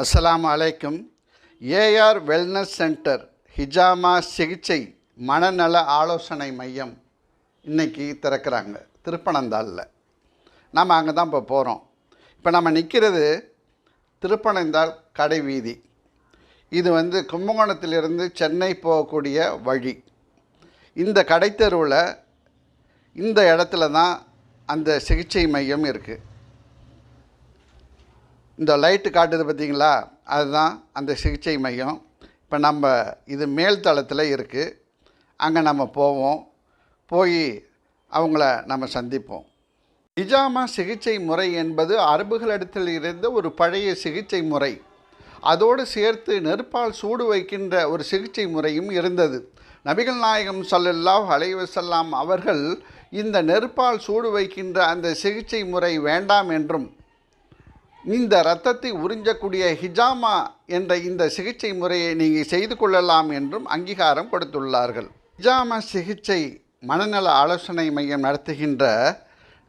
அஸ்லாம் அலைக்கும். AR wellness centre ஹிஜாமா சிகிச்சை மனநல ஆலோசனை மையம் இன்னைக்கு திறக்கிறாங்க. திருப்பனந்தாளில். நாம் அங்கே தான் இப்போ போகிறோம் இப்போ நம்ம நிற்கிறது திருப்பனந்தாள் கடை வீதி. இது வந்து கும்பகோணத்திலிருந்து சென்னை போகக்கூடிய வழி. இந்த கடைத்தெருவில் இந்த இடத்துல தான் அந்த சிகிச்சை மையம் இருக்குது இந்த லைட்டு காட்டுது பார்த்தீங்களா? அதுதான் அந்த சிகிச்சை மையம். இப்போ நம்ம இது மேல் தளத்தில் இருக்குது அங்கே நம்ம போவோம். போய் அவங்கள நம்ம சந்திப்போம். நிஜாமா சிகிச்சை முறை என்பது அரபுகளிடத்தில் இருந்த ஒரு பழைய சிகிச்சை முறை. அதோடு சேர்த்து நெருப்பால் சூடு வைக்கின்ற ஒரு சிகிச்சை முறையும் இருந்தது. நபிகள் நாயகம் சல்லல்லாஹ் அலைவசல்லாம் அவர்கள் இந்த நெருப்பால் சூடு வைக்கின்ற அந்த சிகிச்சை முறை வேண்டாம் என்றும் இந்த இரத்தத்தை உறிஞ்சக்கூடிய ஹிஜாமா என்ற இந்த சிகிச்சை முறையை நீங்கள் செய்து கொள்ளலாம் என்றும் அங்கீகாரம் கொடுத்துள்ளார்கள். ஹிஜாமா சிகிச்சை மனநல ஆலோசனை மையம் நடத்துகின்ற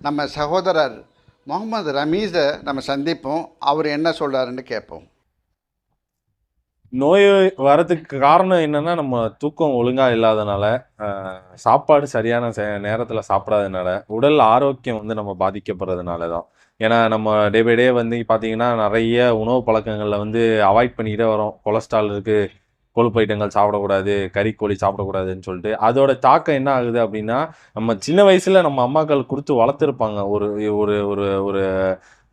நம்ம சகோதரர் முகமது ரமீஸை நம்ம சந்திப்போம். அவர் என்ன சொல்கிறாருன்னு கேட்போம். நோய் வரதுக்கு காரணம் என்னன்னா நம்ம தூக்கம் ஒழுங்கா இல்லாதனால சாப்பாடு சரியான நேரத்தில் சாப்பிடாதனால உடல் ஆரோக்கியம் வந்து நம்ம பாதிக்கப்படுறதுனால தான் ஏன்னா நம்ம டே பை டே வந்து பார்த்தீங்கன்னா நிறைய உணவு பழக்கங்களில் வந்து அவாய்ட் பண்ணிக்கிட்டே வரோம். கொலஸ்ட்ரால் இருக்குது கொழுப்பு ஐட்டங்கள் சாப்பிடக்கூடாது கறிக்கோழி சாப்பிடக்கூடாதுன்னு சொல்லிட்டு. அதோட தாக்கம் என்ன ஆகுது அப்படின்னா நம்ம சின்ன வயசில் நம்ம அம்மாக்கள் கொடுத்து வளர்த்துருப்பாங்க. ஒரு ஒரு ஒரு ஒரு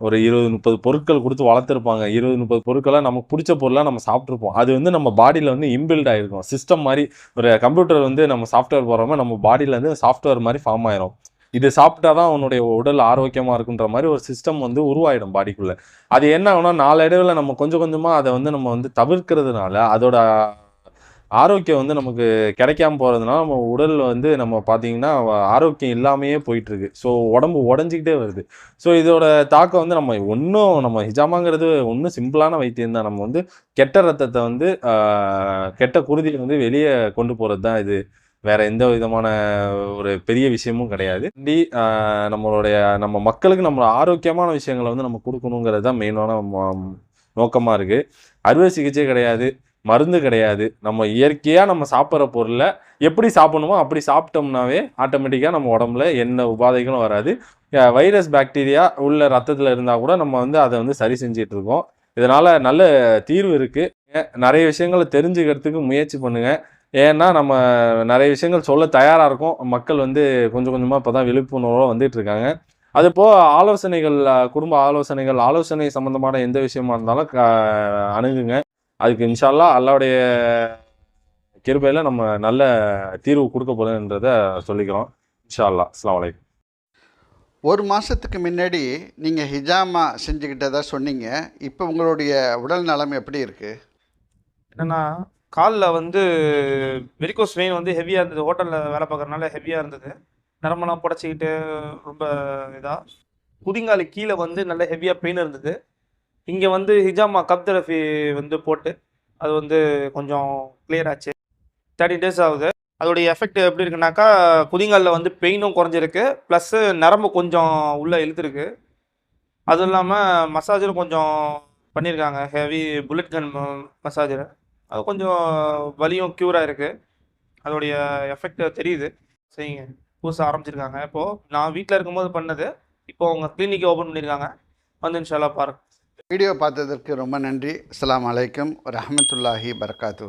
ஒரு இருபது முப்பது பொருட்கள் கொடுத்து வளர்த்துருப்பாங்க. இருபது முப்பது பொருட்களாக நமக்கு பிடிச்ச பொருளாக நம்ம சாப்பிட்ருப்போம் அது வந்து நம்ம பாடியில் வந்து இம்பில்ட் ஆகிருக்கும் சிஸ்டம் மாதிரி ஒரு கம்ப்யூட்டர் வந்து நம்ம சாஃப்ட்வேர் போடுறோமோ நம்ம பாடியில் வந்து சாஃப்ட்வேர் மாதிரி ஃபார்ம் ஆயிரும். இது சாப்பிட்டா தான் அவனுடைய உடல் ஆரோக்கியமாக இருக்குன்ற மாதிரி ஒரு சிஸ்டம் வந்து உருவாயிடும் பாடிக்குள்ளே அது என்ன ஆகும்னா நாளடைவில் நம்ம கொஞ்சம் கொஞ்சமாக அதை வந்து நம்ம வந்து தவிர்க்கிறதுனால அதோட ஆரோக்கியம் வந்து நமக்கு கிடைக்காம போகிறதுனால நம்ம உடல் வந்து நம்ம பார்த்தீங்கன்னா ஆரோக்கியம் இல்லாமையே போயிட்டுருக்கு. ஸோ உடம்பு உடஞ்சிக்கிட்டே வருது. ஸோ இதோட தாக்கம் வந்து நம்ம ஒன்றும் நம்ம ஹிஜாமாங்கிறது ஒன்றும் சிம்பிளான வைத்தியம் தான். நம்ம வந்து கெட்ட ரத்தத்தை வந்து கெட்ட குருதியை வந்து வெளியே கொண்டு போகிறது தான் இது. வேற எந்த விதமான ஒரு பெரிய விஷயமும் கிடையாது. இப்படி நம்மளுடைய நம்ம மக்களுக்கு நம்ம ஆரோக்கியமான விஷயங்களை வந்து நம்ம கொடுக்கணுங்கிறது தான் மெயினான நோக்கமாக இருக்குது அறுவை சிகிச்சை கிடையாது. மருந்து கிடையாது. நம்ம இயற்கையாக நம்ம சாப்பிட்ற பொருளை எப்படி சாப்பிடணுமோ அப்படி சாப்பிட்டோம்னாவே ஆட்டோமேட்டிக்காக நம்ம உடம்புல எந்த உபாதைகளும் வராது. வைரஸ் பாக்டீரியா உள்ள ரத்தத்தில் இருந்தால் கூட நம்ம வந்து அதை வந்து சரி செஞ்சிட்டு இருக்கோம். இதனால் நல்ல தீர்வு இருக்குது நிறைய விஷயங்களை தெரிஞ்சுக்கிறதுக்கு முயற்சி பண்ணுங்கள் ஏன்னா நம்ம நிறைய விஷயங்கள் சொல்ல தயாராக இருக்கும். மக்கள் வந்து கொஞ்சம் கொஞ்சமாக இப்போ தான் விழிப்புணர்வாக வந்துட்டு இருக்காங்க. அது போக ஆலோசனைகள் குடும்ப ஆலோசனைகள் ஆலோசனை சம்மந்தமான எந்த விஷயமா இருந்தாலும் க- அணுகுங்க. அதுக்கு இன்ஷால்லா அல்லாவுடைய கிருபையில் நம்ம நல்ல தீர்வு கொடுக்க போகிறோன்றத சொல்லிக்கிறோம். இன்ஷா அல்லா அஸ்ஸலாமு அலைக்கும். ஒரு மாதத்துக்கு முன்னாடி நீங்கள் ஹிஜாமா செஞ்சுக்கிட்டதா சொன்னீங்க. இப்போ உங்களுடைய உடல் நலம் எப்படி இருக்குது என்னன்னா காலில் வந்து வெரிகோஸ் வெயின் வந்து ஹெவியாக இருந்தது. ஹோட்டலில் வேலை பார்க்கறனால ஹெவியாக இருந்தது. நரம்பெல்லாம் புடச்சிக்கிட்டு ரொம்ப இதாக குதிங்காலு கீழே வந்து நல்ல ஹெவியாக பெயின் இருந்தது. இங்கே வந்து ஹிஜாமா கப் வந்து போட்டு அது வந்து கொஞ்சம் கிளியர் ஆச்சு. தேர்ட்டி டேஸ் ஆகுது. அதோடைய எஃபெக்ட் எப்படி இருக்குனாக்கா குதிங்காலில் வந்து பெயினும் குறைஞ்சிருக்கு. ப்ளஸ்ஸு நரம்பு கொஞ்சம் உள்ளே இழுத்துருக்கு. அதுவும் இல்லாமல் மசாஜரும் கொஞ்சம் பண்ணியிருக்காங்க ஹெவி புல்லட் கன் மசாஜர் அது கொஞ்சம் வலியும் க்யூராக இருக்குது அதோடைய எஃபெக்ட் தெரியுது. சரிங்க. புதுசாக ஆரம்பிச்சிருக்காங்க. இப்போது நான் வீட்டில் இருக்கும்போது பண்ணது இப்போ அவங்க கிளினிக் ஓப்பன் பண்ணியிருக்காங்க வந்து இன்ஷால்லா பாருங்கள் வீடியோ பார்த்ததற்கு ரொம்ப நன்றி. அஸ்ஸலாமு அலைக்கும் ரஹமத்துல்லாஹி பர்காத்து